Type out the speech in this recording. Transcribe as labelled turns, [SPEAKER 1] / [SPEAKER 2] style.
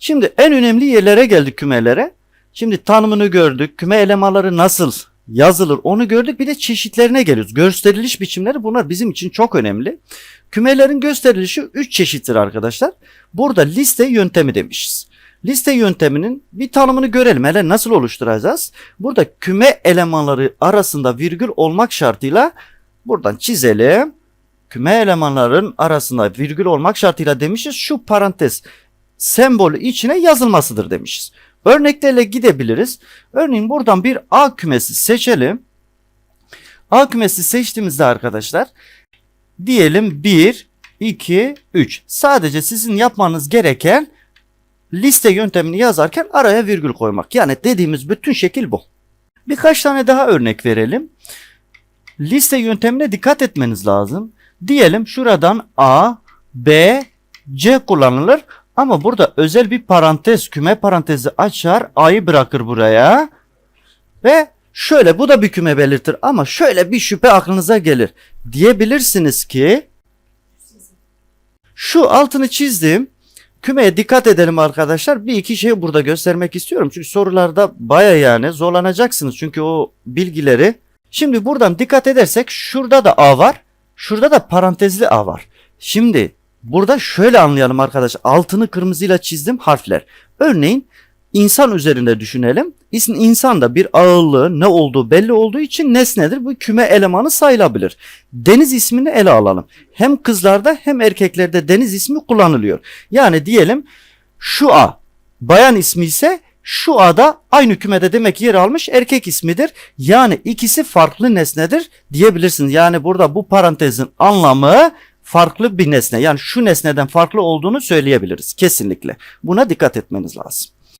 [SPEAKER 1] Şimdi en önemli yerlere geldik kümelere. Şimdi tanımını gördük. Küme elemanları nasıl yazılır onu gördük. Bir de çeşitlerine geliyoruz. Gösteriliş biçimleri bunlar bizim için çok önemli. Kümelerin gösterilişi 3 çeşittir arkadaşlar. Burada liste yöntemi demişiz. Liste yönteminin bir tanımını görelim. Hele nasıl oluşturacağız? Burada küme elemanları arasında virgül olmak şartıyla buradan çizelim. Küme elemanların arasında virgül olmak şartıyla demişiz. Şu parantez sembolü içine yazılmasıdır demişiz. Örneklerle gidebiliriz. Örneğin buradan bir A kümesi seçelim. A kümesi seçtiğimizde arkadaşlar diyelim 1, 2, 3. Sadece sizin yapmanız gereken liste yöntemini yazarken araya virgül koymak. Yani dediğimiz bütün şekil bu. Birkaç tane daha örnek verelim. Liste yöntemine dikkat etmeniz lazım. Diyelim şuradan A, B, C kullanılır ama burada özel bir parantez, küme parantezi açar, A'yı bırakır buraya ve şöyle bu da bir küme belirtir ama şöyle bir şüphe aklınıza gelir. Diyebilirsiniz ki şu altını çizdim. Kümeye dikkat edelim arkadaşlar. Bir iki şey burada göstermek istiyorum. Çünkü sorularda baya yani zorlanacaksınız. Çünkü o bilgileri. Şimdi buradan dikkat edersek şurada da A var. Şurada da parantezli A var. Şimdi burada şöyle anlayalım arkadaşlar. Altını kırmızıyla çizdim harfler. Örneğin insan üzerinde düşünelim. İnsan da bir ağırlığı ne olduğu belli olduğu için nesnedir. Bu küme elemanı sayılabilir. Deniz ismini ele alalım. Hem kızlarda hem erkeklerde deniz ismi kullanılıyor. Yani diyelim şu A bayan ismi ise şu A'da aynı kümede demek yer almış erkek ismidir. Yani ikisi farklı nesnedir diyebilirsiniz. Yani burada bu parantezin anlamı farklı bir nesne. Yani şu nesneden farklı olduğunu söyleyebiliriz kesinlikle. Buna dikkat etmeniz lazım.